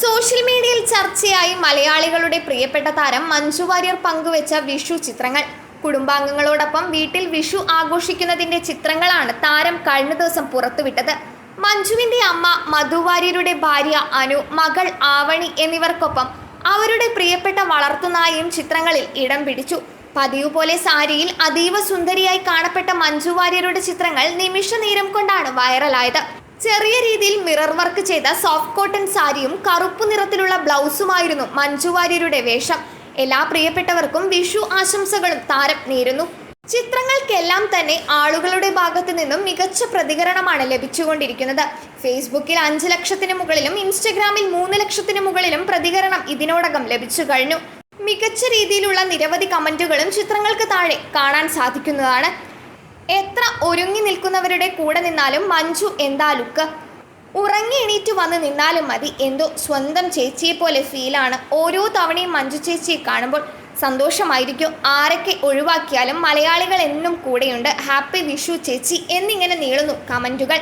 Social മീഡിയയിൽ ചർച്ചയായി മലയാളികളുടെ പ്രിയപ്പെട്ട താരം മഞ്ജു വാര്യർ പങ്കുവെച്ച വിഷു ചിത്രങ്ങൾ. കുടുംബാംഗങ്ങളോടൊപ്പം വീട്ടിൽ വിഷു ആഘോഷിക്കുന്നതിന്റെ ചിത്രങ്ങളാണ് താരം കഴിഞ്ഞ ദിവസം പുറത്തുവിട്ടത്. മഞ്ജുവിന്റെ അമ്മ മധു വാര്യരുടെ ഭാര്യ അനു മകൾ ആവണി എന്നിവർക്കൊപ്പം അവരുടെ പ്രിയപ്പെട്ട വളർത്തുനായും ചിത്രങ്ങളിൽ ഇടം പിടിച്ചു. പതിവ് പോലെ സാരിയിൽ അതീവ സുന്ദരിയായി കാണപ്പെട്ട മഞ്ജു വാര്യരുടെ ചിത്രങ്ങൾ നിമിഷ നേരം കൊണ്ടാണ് വൈറലായത്. ചെറിയ രീതിയിൽ മിറർ വർക്ക് ചെയ്ത സോഫ്റ്റ് കോട്ടൺ സാരിയും കറുപ്പ് നിറത്തിലുള്ള ബ്ലൗസുമായിരുന്നു മഞ്ജു വാര്യരുടെ വേഷം. എല്ലാ പ്രിയപ്പെട്ടവർക്കും വിഷു ആശംസകളും താരം നേരുന്നു. ചിത്രങ്ങൾക്കെല്ലാം തന്നെ ആളുകളുടെ ഭാഗത്തു നിന്നും മികച്ച പ്രതികരണമാണ് ലഭിച്ചുകൊണ്ടിരിക്കുന്നത്. ഫേസ്ബുക്കിൽ അഞ്ച് ലക്ഷത്തിന് മുകളിലും ഇൻസ്റ്റഗ്രാമിൽ മൂന്ന് ലക്ഷത്തിന് മുകളിലും പ്രതികരണം ഇതിനോടകം ലഭിച്ചു കഴിഞ്ഞു. മികച്ച രീതിയിലുള്ള നിരവധി കമന്റുകളും ചിത്രങ്ങൾക്ക് താഴെ കാണാൻ സാധിക്കുന്നതാണ്. എത്ര ഒരുങ്ങി നിൽക്കുന്നവരുടെ കൂടെ നിന്നാലും മഞ്ജു എന്താ ലുക്ക്? ഉറങ്ങി എണീറ്റ് വന്ന് നിന്നാലും മതി. എന്തോ സ്വന്തം ചേച്ചിയെ പോലെ ഫീലാണ് ഓരോ തവണയും മഞ്ജു ചേച്ചിയെ കാണുമ്പോൾ സന്തോഷമായിരിക്കും. ആരൊക്കെ ഒഴിവാക്കിയാലും മലയാളികൾ എന്നും കൂടെയുണ്ട്. ഹാപ്പി വിഷു ചേച്ചി എന്നിങ്ങനെ നീളുന്നു കമന്റുകൾ